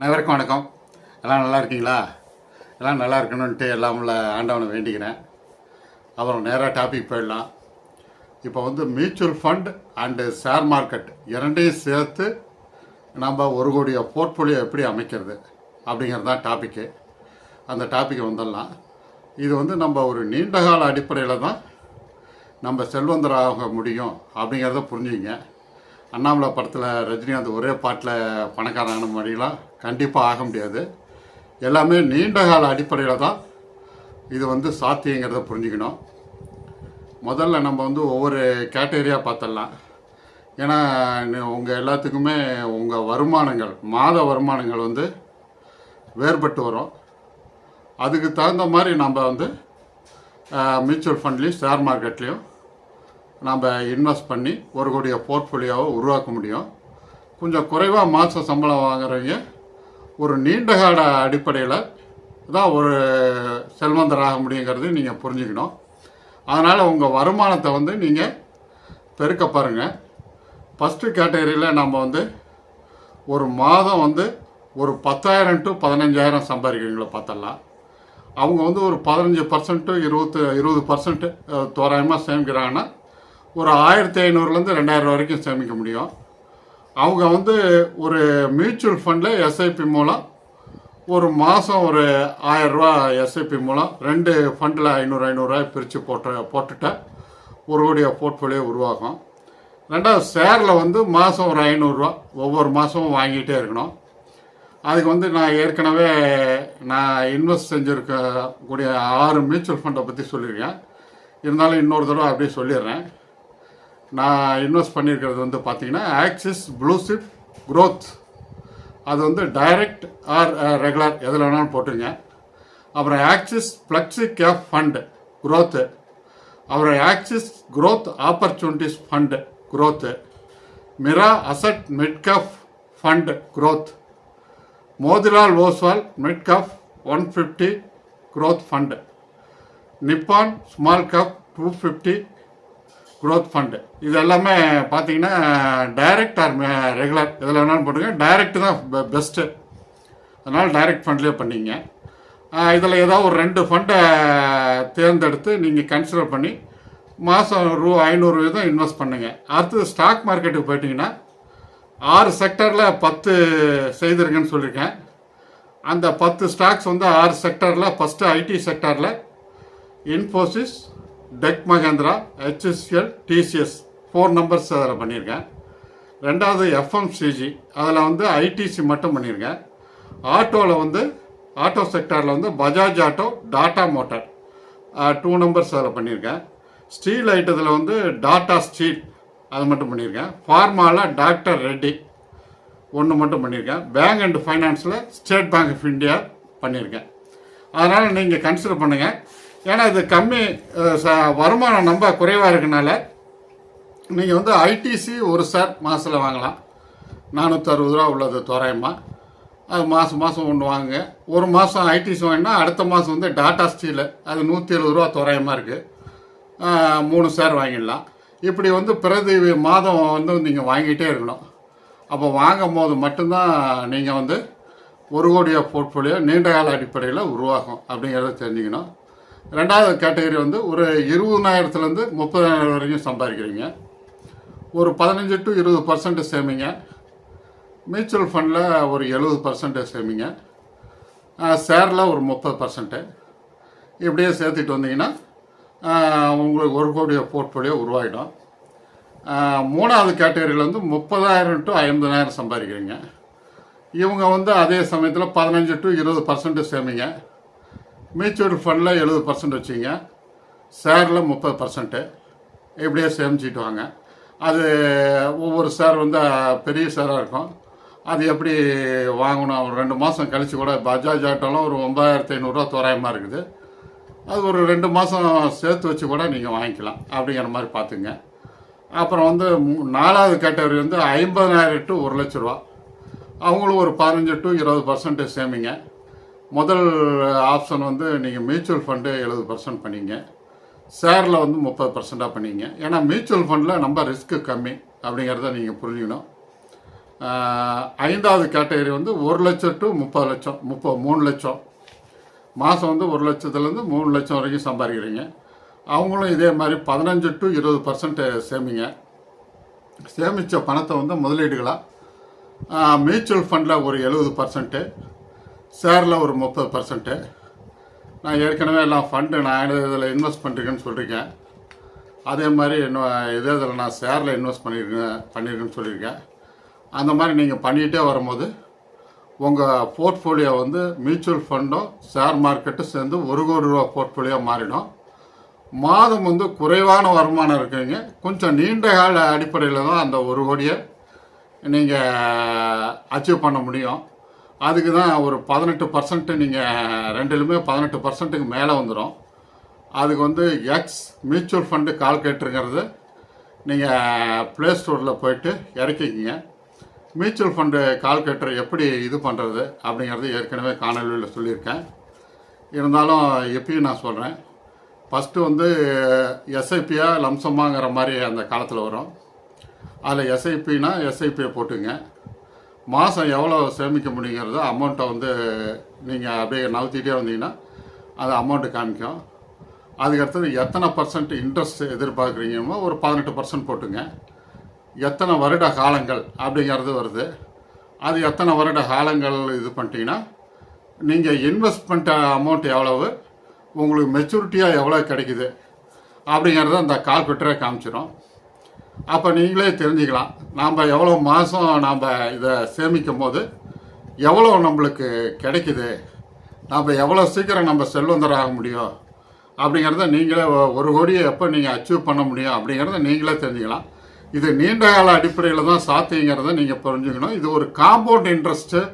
அனைவருக்கும் வணக்கம். எல்லாம் நல்லா இருக்கீங்களா? எல்லாம் நல்லா இருக்கணுன்ட்டு எல்லாம் உள்ள ஆண்டவனை வேண்டிக்கிறேன். அப்புறம் நேராக டாபிக் போயிடலாம். இப்போ வந்து mutual fund and share market இரண்டையும் சேர்த்து நம்ம ஒரு கோடிய போர்ட்ஃபோலியோ எப்படி அமைக்கிறது அப்படிங்கிறது தான் டாப்பிக்கு அந்த டாப்பிக்கு வந்துடலாம். இது வந்து நம்ம ஒரு நீண்டகால அடிப்படையில் தான் நம்ம செல்வந்தராக முடியும் அப்படிங்கிறத புரிஞ்சுங்க அண்ணாமலை படத்தில் ரஜினிகாந்த் ஒரே பாட்டில் பணக்காரன மாதிரிலாம் கண்டிப்பாக ஆக முடியாது. எல்லாமே நீண்ட கால அடிப்படையில் தான் இது வந்து சாத்தியங்கிறத புரிஞ்சுக்கணும். முதல்ல நம்ம வந்து ஒவ்வொரு கேட்டகரியாக பார்த்துடலாம். ஏன்னா உங்கள் எல்லாத்துக்குமே உங்கள் வருமானங்கள் மாத வருமானங்கள் வந்து வேறுபட்டு வரும். அதுக்கு தகுந்த மாதிரி நம்ம வந்து மியூச்சுவல் ஃபண்ட்லேயும் ஷேர் மார்க்கெட்லேயும் நம்ம இன்வெஸ்ட் பண்ணி ஒரு கோடிய போர்ட்ஃபோலியோவை உருவாக்க முடியும். கொஞ்சம் குறைவாக மாத சம்பளம் வாங்குறவங்க ஒரு நீண்டகால அடிப்படையில் தான் ஒரு செல்வந்தராக முடியுங்கிறது நீங்கள் புரிஞ்சுக்கணும். அதனால் உங்கள் வருமானத்தை வந்து நீங்கள் பெருக்க பாருங்கள் ஃபஸ்ட்டு கேட்டகரியில் நம்ம வந்து ஒரு மாதம் வந்து ஒரு பத்தாயிரம் டு பதினஞ்சாயிரம் சம்பாதிக்கிறீங்களோ பார்த்தலாம் அவங்க வந்து ஒரு பதினஞ்சு பர்சன்ட்டு இருபத்து இருபது பர்சன்ட்டு தோராயமாக சேமிக்கிறாங்கன்னா ஒரு ஆயிரத்தி ஐநூறுலேருந்து ரெண்டாயிரம் வரைக்கும் சேமிக்க முடியும். அவங்க வந்து ஒரு மியூச்சுவல் ஃபண்டில் எஸ்ஐபி மூலம் ஒரு மாதம் ஒரு ஆயரூவா எஸ்ஐபி மூலம் ரெண்டு ஃபண்டில் ஐநூறு ஐநூறுரூவா பிரித்து போட்ட போட்டுட்டால் ஒரு கோடிய போர்ட்ஃபோலியோ உருவாகும். ரெண்டாவது ஷேரில் வந்து மாதம் ஒரு ஐநூறுரூவா ஒவ்வொரு மாதமும் வாங்கிட்டே இருக்கணும். அதுக்கு வந்து நான் ஏற்கனவே நான் இன்வெஸ்ட் செஞ்சுருக்க கூடிய ஆறு மியூச்சுவல் ஃபண்டை பற்றி சொல்லியிருக்கேன். இருந்தாலும் இன்னொரு தடவை அப்படியே சொல்லிடுறேன். நான் இன்வெஸ்ட் பண்ணியிருக்கிறது வந்து பார்த்தீங்கன்னா ஆக்சிஸ் ப்ளூசிப் க்ரோத் அது வந்து டைரக்ட் ஆர் ரெகுலர் எதில் வேணாலும் போட்டுங்க அப்புறம் Axis flexi cap fund growth அப்புறம் Axis growth opportunities fund growth Mirae asset mid fund fund growth Motilal Oswal mid one fifty growth fund Nippon small cap two fifty growth fund இது எல்லாமே பார்த்தீங்கன்னா direct R regular இதில் வேணாலும் போட்டுங்க direct தான் best அதனால் direct ஃபண்ட்லேயே பண்ணிங்க. இதில் ஏதாவது ஒரு ரெண்டு ஃபண்டை தேர்ந்தெடுத்து நீங்கள் கன்சிடர் பண்ணி மாதம் ரூ ஐநூறு வீதம் இன்வெஸ்ட் பண்ணுங்கள் அடுத்தது ஸ்டாக் மார்க்கெட்டுக்கு போயிட்டீங்கன்னா ஆறு செக்டரில் பத்து செய்திருக்கேன்னு சொல்லியிருக்கேன். அந்த பத்து ஸ்டாக்ஸ் வந்து ஆறு செக்டரில் first IT செக்டரில் Infosys tech Mahindra HCL TCS four numbers அதில் பண்ணியிருக்கேன். ரெண்டாவது எஃப்எம்சிஜி அதில் வந்து ஐடிசி மட்டும் பண்ணியிருக்கேன். ஆட்டோவில் வந்து ஆட்டோ செக்டாரில் வந்து Bajaj auto Tata motor. Two numbers அதில் பண்ணியிருக்கேன். ஸ்டீல் ஐட்டத்தில் வந்து டாட்டா ஸ்டீல் அது மட்டும் பண்ணியிருக்கேன். ஃபார்மாவில் டாக்டர் ரெட்டி ஒன்று மட்டும் பண்ணியிருக்கேன். பேங்க் அண்ட் ஃபைனான்ஸில் ஸ்டேட் பேங்க் ஆஃப் இந்தியா பண்ணியிருக்கேன். அதனால் நீங்கள் கன்சிடர் பண்ணுங்கள் ஏன்னா இது கம்மி ச- வருமானம் ரொம்ப குறைவாக இருக்கனால நீங்கள் வந்து ஐடிசி ஒரு சார் மாதத்தில் வாங்கலாம். நானூற்றி அறுபது ரூபா உள்ளது தோராயமாக அது மாதம் மாதம் ஒன்று வாங்குங்க. ஒரு மாதம் ஐடிசி வாங்கினா அடுத்த மாதம் வந்து டாட்டா ஸ்டீலு அது நூற்றி எழுபது ரூபா தோராயமாக இருக்குது மூணு சார் வாங்கிடலாம். இப்படி வந்து பிரதி மாதம் வந்து நீங்கள் வாங்கிட்டே இருக்கணும். அப்போ வாங்கும் போது மட்டும்தான் நீங்கள் வந்து ஒரு கோடிய போர்ட்ஃபோலியோ நீண்ட கால அடிப்படையில் உருவாகும் அப்படிங்கிறத தெரிஞ்சுக்கணும். ரெண்டாவது கேட்டகரி வந்து ஒரு இருபதாயிரத்துலேருந்து முப்பதாயிரம் வரைக்கும் சம்பாதிக்கிறீங்க. ஒரு பதினஞ்சு டு இருபது பர்சன்ட் சேமிங்க. மியூச்சுவல் ஃபண்டில் ஒரு எழுபது பர்சன்ட் சேமிங்க. ஷேரில் ஒரு முப்பது பர்சன்ட்டு இப்படியே சேர்த்துட்டு வந்தீங்கன்னா உங்களுக்கு ஒரு கோடிய போர்ட்ஃபோலியோ உருவாகிடும் மூணாவது கேட்டகரியில் வந்து முப்பதாயிரம் டு ஐம்பதாயிரம் சம்பாதிக்கிறீங்க. இவங்க வந்து அதே சமயத்தில் பதினஞ்சு டு இருபது பர்சன்ட் சேமிங்க. மியூச்சுவல் ஃபண்டில் எழுபது பர்சன்ட் வச்சிங்க. ஷேரில் முப்பது பர்சன்ட்டு இப்படியே சேமிச்சிட்டு வாங்க. அது ஒவ்வொரு ஷேர் வந்து பெரிய ஷேராக இருக்கும். அது எப்படி வாங்கணும்? ஒரு ரெண்டு மாதம் கழித்து கூட பஜாஜ் ஆட்டோலாம் ஒரு ஒன்பதாயிரத்தி ஐநூறுரூவா தோராயமாக இருக்குது. அது ஒரு ரெண்டு மாதம் சேர்த்து வச்சு கூட நீங்கள் வாங்கிக்கலாம். அப்படிங்கிற மாதிரி பார்த்துங்க. அப்புறம் வந்து நாலாவது கேட்டகரி வந்து ஐம்பதனாயிரம் டு ஒரு லட்ச ரூபா. அவங்களும் ஒரு பதினஞ்சு டு இருபது பர்சன்ட்டு சேமிங்க. முதல் ஆப்ஷன் வந்து நீங்கள் மியூச்சுவல் ஃபண்டு எழுபது பர்சன்ட் பண்ணிங்க. ஷேரில் வந்து முப்பது பர்சண்ட்டாக பண்ணிங்க. ஏன்னா மியூச்சுவல் ஃபண்டில் நம்ம ரிஸ்க்கு கம்மி அப்படிங்கிறத நீங்கள் புரிஞ்சுக்கணும் ஐந்தாவது கேட்டகரி வந்து ஒரு லட்சம் டு முப்பது லட்சம் முப்பது மூணு லட்சம். மாதம் வந்து ஒரு லட்சத்துலேருந்து மூணு லட்சம் வரைக்கும் சம்பாதிக்கிறீங்க. அவங்களும் இதே மாதிரி பதினஞ்சு டு இருபது பர்சன்ட் சேமிங்க. சேமித்த பணத்தை வந்து முதலீடுகளாக மியூச்சுவல் ஃபண்டில் ஒரு எழுபது பர்சன்ட்டு ஷேரில் ஒரு முப்பது பர்சன்ட்டு நான் ஏற்கனவே எல்லாம் ஃபண்டு நான் இதில் இன்வெஸ்ட் பண்ணிருக்கேன்னு சொல்லியிருக்கேன். அதே மாதிரி இன்னும் இதே இதில் நான் ஷேரில் இன்வெஸ்ட் பண்ணியிருக்கேன் பண்ணியிருக்கேன்னு சொல்லியிருக்கேன். அந்த மாதிரி நீங்கள் பண்ணிகிட்டே வரும்போது உங்கள் போர்ட்ஃபோலியோ வந்து மியூச்சுவல் ஃபண்டும் ஷேர் மார்க்கெட்டும் சேர்ந்து ஒரு கோடி ரூபா போர்ட்ஃபோலியோ மாறிடும். மாதம் வந்து குறைவான வருமானம் இருக்குங்க. கொஞ்சம் நீண்ட கால அடிப்படையில் தான் அந்த ஒரு கோடியை நீங்கள் அச்சீவ் பண்ண முடியும். அதுக்கு தான் ஒரு பதினெட்டு பர்சன்ட் நீங்கள் ரெண்டுலுமே பதினெட்டு பர்சன்ட்டுக்கு மேலே வந்துடும் அதுக்கு வந்து எக்ஸ் மியூச்சுவல் ஃபண்டு கால்குலேட்டருங்கிறது நீங்கள் ப்ளே ஸ்டோரில் போயிட்டு இறக்கிக்கிங்க. மியூச்சுவல் ஃபண்டு கால்குலேட்டர் எப்படி இது பண்ணுறது அப்படிங்கிறது ஏற்கனவே காணொலியில் சொல்லியிருக்கேன். இருந்தாலும் எப்பயும் நான் சொல்கிறேன் ஃபஸ்ட்டு வந்து எஸ்ஐபியாக லம்சமாங்கிற மாதிரி அந்த காலத்தில் வரும். அதில் எஸ்ஐபினா எஸ்ஐபியை போட்டுங்க. மாதம் எவ்வளோ சேமிக்க முடியுங்கிறதோ அமௌண்ட்டை வந்து நீங்கள் அப்படியே நவுத்திட்டே வந்தீங்கன்னா அது அமௌண்ட்டு காமிக்கும். அதுக்கடுத்தது எத்தனை பர்சன்ட் இன்ட்ரெஸ்ட் எதிர்பார்க்குறீங்கமோ ஒரு பதினெட்டு பர்சன்ட் போட்டுங்க. எத்தனை வருட காலங்கள் அப்படிங்கிறது வருது. அது எத்தனை வருட காலங்கள் இது பண்ணிட்டீங்கன்னா நீங்கள் இன்வெஸ்ட் பண்ணிட்ட அமௌண்ட் எவ்வளவு உங்களுக்கு மெச்சூரிட்டியாக எவ்வளோ கிடைக்குது அப்படிங்கிறத அந்த கால்குலேட்டரே காமிச்சிடும் அப்போ நீங்களே தெரிஞ்சுக்கலாம். நாம் எவ்வளோ மாதம் நாம் இதை சேமிக்கும் போது எவ்வளோ நம்மளுக்கு கிடைக்குது நாம் எவ்வளோ சீக்கிரம் நம்ம செல்வந்தராக ஆக முடியும் அப்படிங்கிறத நீங்களே ஒரு கோடியை எப்போ நீங்கள் அச்சீவ் பண்ண முடியும் அப்படிங்கிறத நீங்களே தெரிஞ்சுக்கலாம். இது நீண்ட கால அடிப்படையில் தான் சாத்தியங்கிறத நீங்கள் புரிஞ்சுக்கணும். இது ஒரு காம்பவுண்ட் இன்ட்ரெஸ்ட்டு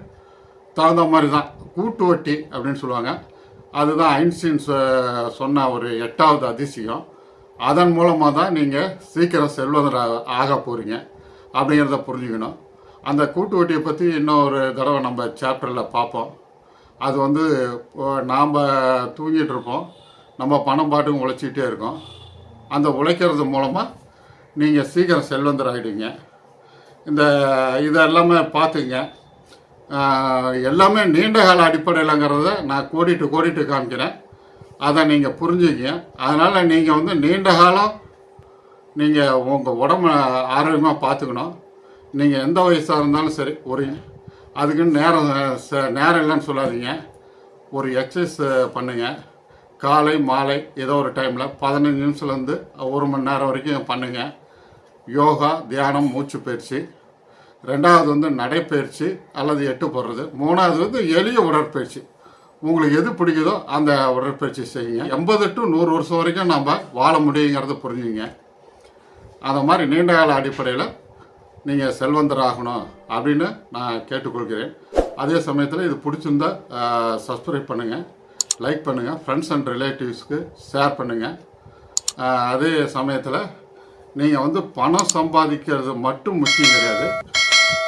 தகுந்த மாதிரி தான். கூட்டு வட்டி அப்படின்னு சொல்லுவாங்க. அதுதான் ஐன்ஸ்டீன் சொ- சொன்ன ஒரு எட்டாவது அதிசயம். அதன் மூலமாக தான் நீங்கள் சீக்கிரம் செல்வந்தர் ஆக- ஆக போகிறீங்க அப்படிங்கிறத புரிஞ்சுக்கணும். அந்த கூட்டு வட்டியை பற்றி இன்னொரு தடவை நம்ம சாப்டரில் பார்ப்போம். அது வந்து நாம் தூங்கிட்டு இருப்போம். நம்ம பணம் பாட்டும் உழைச்சிக்கிட்டே இருக்கோம். அந்த உழைக்கிறது மூலமாக நீங்கள் சீக்கிரம் செல்வந்தர் ஆகிடுங்க இந்த இது எல்லாமே பார்த்துங்க எல்லாமே நீண்ட கால அடிப்படையிலங்கிறத நான் கோடிட்டு கோடிட்டு காமிக்கிறேன். அதை நீங்கள் புரிஞ்சுக்கிங்க. அதனால் நீங்கள் வந்து நீண்ட காலம் நீங்கள் உங்கள் உடம்ப ஆரோக்கியமாக பார்த்துக்கணும் நீங்கள் எந்த வயசாக இருந்தாலும் சரி ஒரு அதுக்குன்னு நேரம் ச- நேரம் இல்லைன்னு சொல்லாதீங்க. ஒரு எக்ஸசைஸ் பண்ணுங்கள் காலை மாலை ஏதோ ஒரு டைமில் பதினஞ்சு நிமிஷத்துலேருந்து ஒரு மணி நேரம் வரைக்கும் பண்ணுங்கள் யோகா தியானம் மூச்சு பயிற்சி. ரெண்டாவது வந்து நடைப்பயிற்சி அல்லது எட்டு போடுறது. மூணாவது வந்து எளிய உடற்பயிற்சி. உங்களுக்கு எது பிடிக்குதோ அந்த உடற்பயிற்சி செய்யுங்க. எண்பது டு நூறு வருஷம் வரைக்கும் நம்ம வாழ முடியுங்கிறத புரிஞ்சுங்க அந்த மாதிரி நீண்ட கால அடிப்படையில் நீங்கள் செல்வந்தர் ஆகணும் அப்படின்னு நான் கேட்டுக்கொள்கிறேன். அதே சமயத்தில் இது பிடிச்சிருந்தா சப்ஸ்கிரைப் பண்ணுங்கள் லைக் பண்ணுங்கள் ஃப்ரெண்ட்ஸ் அண்ட் ரிலேட்டிவ்ஸ்க்கு ஷேர் பண்ணுங்கள் அதே சமயத்தில் நீங்கள் வந்து பணம் சம்பாதிக்கிறது மட்டும் முக்கியம் கிடையாது.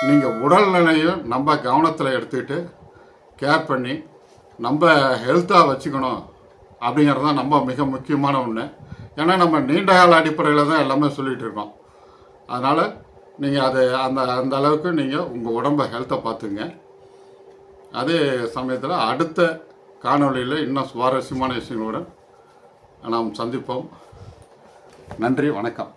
நீங்கள் உடல்நிலையும் நம்ம கவனத்தில் எடுத்துக்கிட்டு கேர் பண்ணி நம்ம ஹெல்த்தாக வச்சுக்கணும் அப்படிங்கிறது தான் நம்ம மிக முக்கியமான ஒன்று ஏன்னா நம்ம நீண்ட கால அடிப்படையில் தான் எல்லாமே சொல்லிகிட்டு இருக்கோம். அதனால் நீங்கள் அது அந்த அந்த அளவுக்கு நீங்கள் உங்கள் உடம்ப ஹெல்த்தை பார்த்துங்க. அதே சமயத்தில் அடுத்த காணொளியில் இன்னும் சுவாரஸ்யமான விஷயங்களுடன் நாம் சந்திப்போம். நன்றி வணக்கம்.